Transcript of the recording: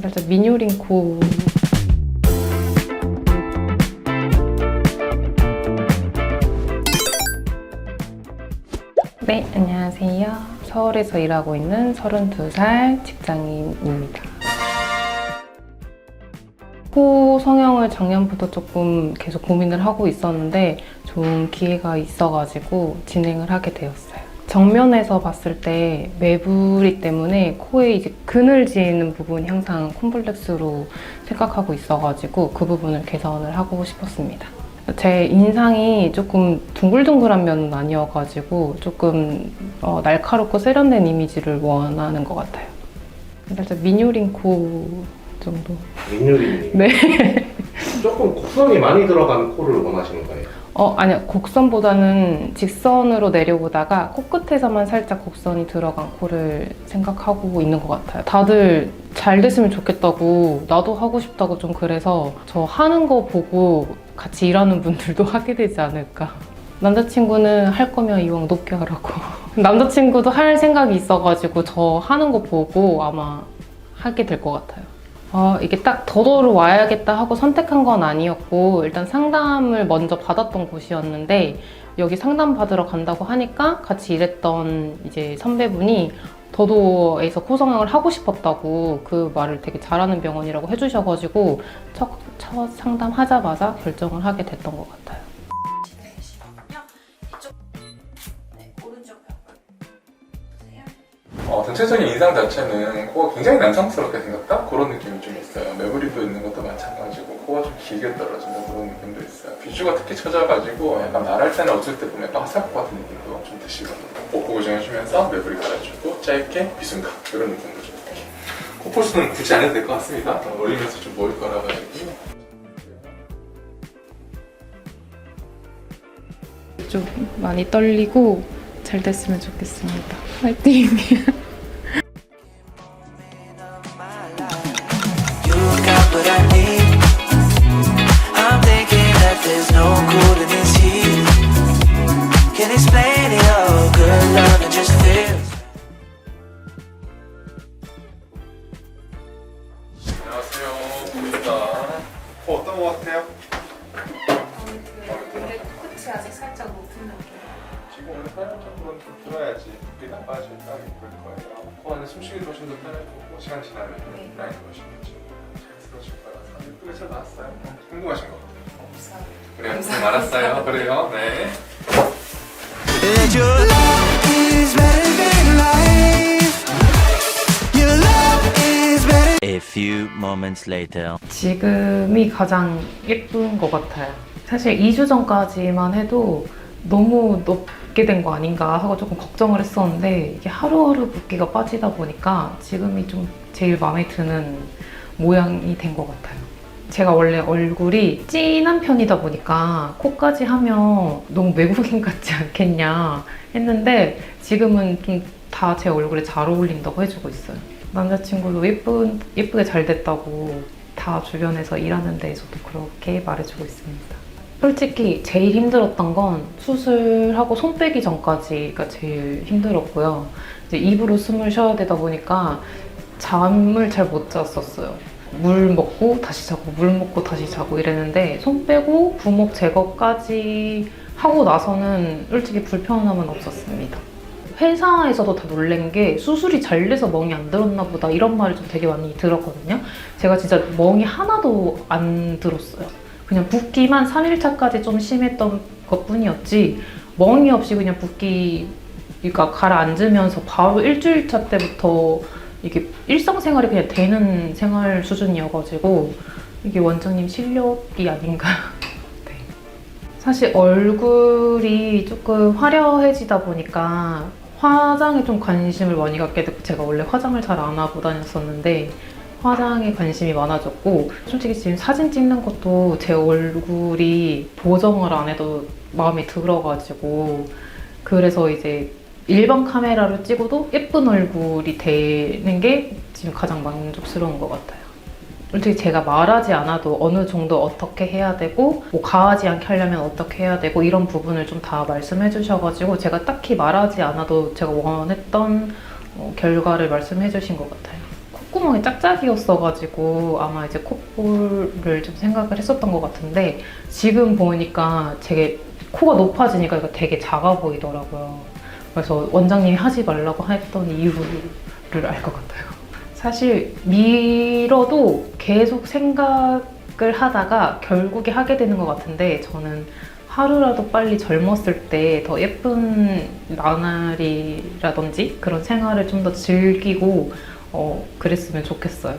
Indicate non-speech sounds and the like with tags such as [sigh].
살짝 미뉴링 코 네, 안녕하세요. 서울에서 일하고 있는 32살 직장인입니다. 코 성형을 작년부터 조금 계속 고민을 하고 있었는데 좋은 기회가 있어가지고 진행을 하게 되었어요. 정면에서 봤을 때 매부리 때문에 코에 이제 그늘지는 부분이 항상 콤플렉스로 생각하고 있어가지고 그 부분을 개선을 하고 싶었습니다. 제 인상이 조금 둥글둥글한 면은 아니어가지고 조금 어, 날카롭고 세련된 이미지를 원하는 것 같아요. 살짝 미뉴링 코 정도. 민유리님. 네. 조금 곡선이 많이 들어간 코를 원하시는 거예요. 어, 아니야. 곡선보다는 직선으로 내려오다가 코끝에서만 살짝 곡선이 들어간 코를 생각하고 있는 것 같아요. 다들 잘 됐으면 좋겠다고, 나도 하고 싶다고 좀 그래서 저 하는 거 보고 같이 일하는 분들도 [laughs] 하게 되지 않을까. 남자친구는 할 거면 이왕 높게 하라고. [laughs] 남자친구도 할 생각이 있어가지고 저 하는 거 보고 아마 하게 될 것 같아요. 아, 이게 딱 더더로 와야겠다 하고 선택한 건 아니었고, 일단 상담을 먼저 받았던 곳이었는데, 여기 상담 받으러 간다고 하니까 같이 일했던 이제 선배분이 더도에서 코성형을 하고 싶었다고 그 말을 되게 잘하는 병원이라고 해주셔가지고, 첫, 첫 상담하자마자 결정을 하게 됐던 것 같아요. 전체적인 인상 자체는 코가 굉장히 남성스럽게 생겼다? 그런 느낌이 좀 있어요. 매부리도 있는 것도 마찬가지고 코가 좀 길게 떨어진다 그런 느낌도 있어요. 비주가 특히 처져가지고 약간 말할 때는 어쩔 때 보면 약간 화살코 같은 느낌도 좀 드시거든요. 복부 고정해주면서 매부리 갈아주고 짧게 비순각 이런 느낌도 좀 이렇게. 코폴스는 굳이 안 해도 될 것 같습니다. 올리면서 좀 보일 거라 가지고 좀 많이 떨리고 잘 됐으면 좋겠습니다. 화이팅! [laughs] 코 어떤 것 같아요? 근데 끝이 아직 살짝 높은 느낌. 지금 오늘 편집적으로는 좀 들어야지 붓기 나빠질 딱 예쁠 거예요. 코 안에 숨쉬기도 훨씬 더 편할 거고 시간 지나면 네. 라인이 훨씬겠죠. 자연스러우실 거라서 예쁘게 잘 나왔어요. 궁금하신 거? 없어요. 그래요. 고생 많았어요. 그래요. 네. A few moments later. 지금이 가장 예쁜 것 같아요. 사실 2주 전까지만 해도 너무 높게 된 거 아닌가 하고 조금 걱정을 했었는데 이게 하루하루 붓기가 빠지다 보니까 지금이 좀 제일 마음에 드는 모양이 된 것 같아요. 제가 원래 얼굴이 진한 편이다 보니까 코까지 하면 너무 외국인 같지 않겠냐 했는데 지금은 좀 다 제 얼굴에 잘 어울린다고 해주고 있어요. 남자친구도 예쁜, 예쁘게 잘 됐다고 다 주변에서 일하는 데에서도 그렇게 말해주고 있습니다. 솔직히 제일 힘들었던 건 수술하고 손 빼기 전까지가 제일 힘들었고요. 이제 입으로 숨을 쉬어야 되다 보니까 잠을 잘 못 잤었어요. 물 먹고 다시 자고 물 먹고 다시 자고 이랬는데 손 빼고 부목 제거까지 하고 나서는 솔직히 불편함은 없었습니다. 회사에서도 다 놀란 게 수술이 잘 돼서 멍이 안 들었나 보다 이런 말을 좀 되게 많이 들었거든요. 제가 진짜 멍이 하나도 안 들었어요. 그냥 붓기만 3일차까지 좀 심했던 것 뿐이었지 멍이 없이 그냥 붓기가 가라앉으면서 바로 일주일차 때부터 이게 일상생활이 그냥 되는 생활 수준이어가지고 이게 원장님 실력이 아닌가. [laughs] 네. 사실 얼굴이 조금 화려해지다 보니까 화장에 좀 관심을 많이 갖게 됐고 제가 원래 화장을 잘 안 하고 다녔었는데 화장에 관심이 많아졌고 솔직히 지금 사진 찍는 것도 제 얼굴이 보정을 안 해도 마음에 들어가지고 그래서 이제 일반 카메라로 찍어도 예쁜 얼굴이 되는 게 지금 가장 만족스러운 것 같아요. 솔직히 제가 말하지 않아도 어느 정도 어떻게 해야 되고 뭐 가하지 않게 하려면 어떻게 해야 되고 이런 부분을 좀 다 말씀해 주셔가지고 제가 딱히 말하지 않아도 제가 원했던 어, 결과를 말씀해 주신 것 같아요. 콧구멍이 짝짝이었어가지고 아마 이제 콧볼을 좀 생각을 했었던 것 같은데 지금 보니까 되게 코가 높아지니까 이거 되게 작아 보이더라고요. 그래서 원장님이 하지 말라고 했던 이유를 알 것 같아요. 사실 밀어도 계속 생각을 하다가 결국에 하게 되는 것 같은데 저는 하루라도 빨리 젊었을 때 더 예쁜 나날이라든지 그런 생활을 좀 더 즐기고 어, 그랬으면 좋겠어요.